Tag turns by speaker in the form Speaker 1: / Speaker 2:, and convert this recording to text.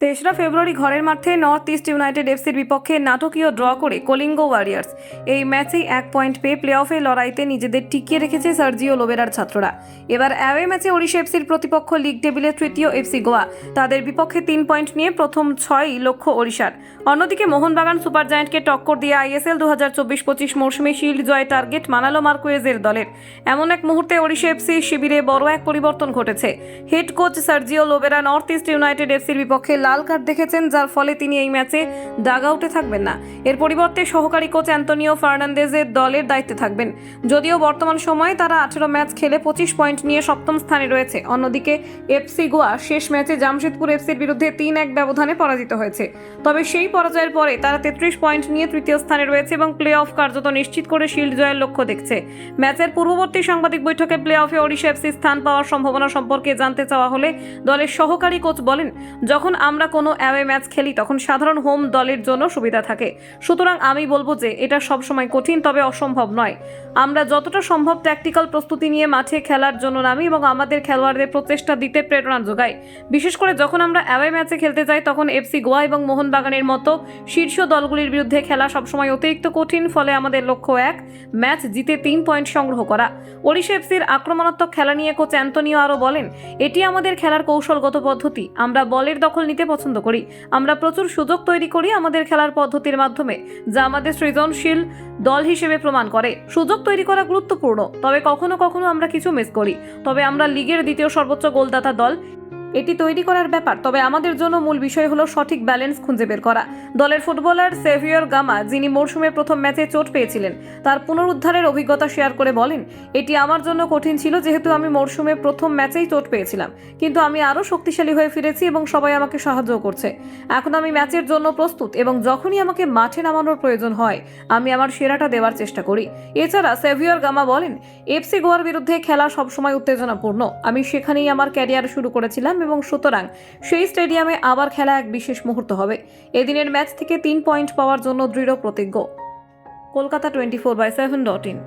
Speaker 1: তেসরা ফেব্রুয়ারি ঘরের মাঠে নর্থ ইস্ট ইউনাইটেড এফসির বিপক্ষে নাটকীয় ড্র করে কলিঙ্গ ওয়ারিয়ার্স। এই ম্যাচেই এক পয়েন্ট পেয়ে প্লে অফে লড়াইতে নিজেদের টিকিয়ে রেখেছে সার্জিও লোবেরার ছাত্ররা। এবার অ্যাওয়ে ম্যাচে ওড়িশা এফসির প্রতিপক্ষ লিগ টেবিলের তৃতীয় এফসি গোয়া। তাদের বিপক্ষে তিন পয়েন্ট নিয়ে প্রথম ছয়ই লক্ষ্য ওড়িশার। অন্যদিকে মোহনবাগান সুপার জায়ান্টকে টক্কর দিয়ে আইএসএল দু হাজার চব্বিশ পঁচিশ মৌসুমে শিল্ড জয় টার্গেট মানালো মার্কুয়েজের দলের। এমন এক মুহূর্তে ওড়িশা এফসি শিবিরে বড় এক পরিবর্তন ঘটেছে। Head coach Sergio Lobera North East United এফসির বিপক্ষে লাল কার্ড দেখেছেন, যার ফলে তিনি এই ম্যাচে ডাগ আউটে থাকবেন না। এর পরিবর্তে সহকারী কোচ অ্যান্তনিও ফার্নান্দেজের দলের দায়িত্বে থাকবেন। যদিও বর্তমান সময়ে তারা আঠেরো ম্যাচ খেলে পঁচিশ পয়েন্ট নিয়ে সপ্তম স্থানে রয়েছে। অন্যদিকে এফসি গোয়া শেষ ম্যাচে জামশেদপুর এফসির বিরুদ্ধে তিন এক ব্যবধানে পরাজিত হয়েছে। তবে সেই পরাজয়ের পরে তারা তেত্রিশ পয়েন্ট নিয়ে তৃতীয় স্থানে রয়েছে এবং প্লে অফ কার্যত নিশ্চিত করে শিল্ড জয়ের লক্ষ্য দেখছে। ম্যাচের পূর্ববর্তী সাংবাদিক বৈঠকে প্লে অফে ওড়িশা এফসি স্থান পাওয়ার সম্ভাবনা সম্পর্কে জানতে চাওয়া হলে দলের সহকারী কোচ বলেন, যখন আমরা কোনো অ্যাওয়ে ম্যাচ খেলি, তখন সাধারণ হোম দলের জন্য সুবিধা থাকে। সুতরাং আমি বলব যে এটা সবসময় কঠিন, তবে অসম্ভব নয়। আমরা যতটা সম্ভব ট্যাকটিক্যাল প্রস্তুতি নিয়ে মাঠে খেলার জন্য নামি এবং আমাদের খেলোয়াড়দের প্রচেষ্টা দিতে প্রেরণা যোগাই। বিশেষ করে যখন আমরা অ্যাওয়ে ম্যাচে খেলতে যাই, তখন এফসি গোয়া এবং মোহনবাগানের মতো শীর্ষ দলগুলির বিরুদ্ধে খেলা সবসময় অতিরিক্ত কঠিন, ফলে আমাদের লক্ষ্য এক ম্যাচ জিতে তিন পয়েন্ট সংগ্রহ করা। ওড়িশা এফসির আক্রমণাত্মক খেলা নিয়ে কোচ অ্যান্তনিও আরও বলেন, এটি আমাদের খেলার কৌশলগত পদ্ধতি। আমরা বলের দখল নিতে পছন্দ করি। আমরা প্রচুর সুযোগ তৈরি করি আমাদের খেলার পদ্ধতির মাধ্যমে, যা আমাদের সৃজনশীল দল হিসেবে প্রমাণ করে। সুযোগ তৈরি করা গুরুত্বপূর্ণ, তবে কখনো কখনো আমরা কিছু মিস করি। তবে আমরা লিগের দ্বিতীয় সর্বোচ্চ গোলদাতা দল এটি তৈরি করার ব্যাপার, তবে আমাদের জন্য মূল বিষয় হলো সঠিক ব্যালেন্স খুঁজে বের করা। দলের ফুটবলার সেভিয়র গামা যিনি মরশুমের প্রথম ম্যাচে চোট পেয়েছিলেন, তার পুনরুদ্ধারের অভিজ্ঞতা শেয়ার করে বলেন, এটি আমার জন্য কঠিন ছিল, যেহেতু আমি মরশুমে প্রথম ম্যাচেই চোট পেয়েছিলাম। কিন্তু আমি আরও শক্তিশালী হয়ে ফিরেছি এবং সবাই আমাকে সাহায্য করছে। এখন আমি ম্যাচের জন্য প্রস্তুত এবং যখনই আমাকে মাঠে নামানোর প্রয়োজন হয়, আমি আমার সেরাটা দেওয়ার চেষ্টা করি। এছাড়া সেভিয়র গামা বলেন, এফসি গোয়ার বিরুদ্ধে খেলা সবসময় উত্তেজনাপূর্ণ। আমি সেখানেই আমার ক্যারিয়ার শুরু করেছিলাম এবং সুতরাং সেই স্টেডিয়ামে আবার খেলা এক বিশেষ মুহূর্ত হবে। এদিনের ম্যাচ থেকে তিন পয়েন্ট পাওয়ার জন্য দৃঢ় প্রতিজ্ঞ। Kolkata twenty four by seven dot in.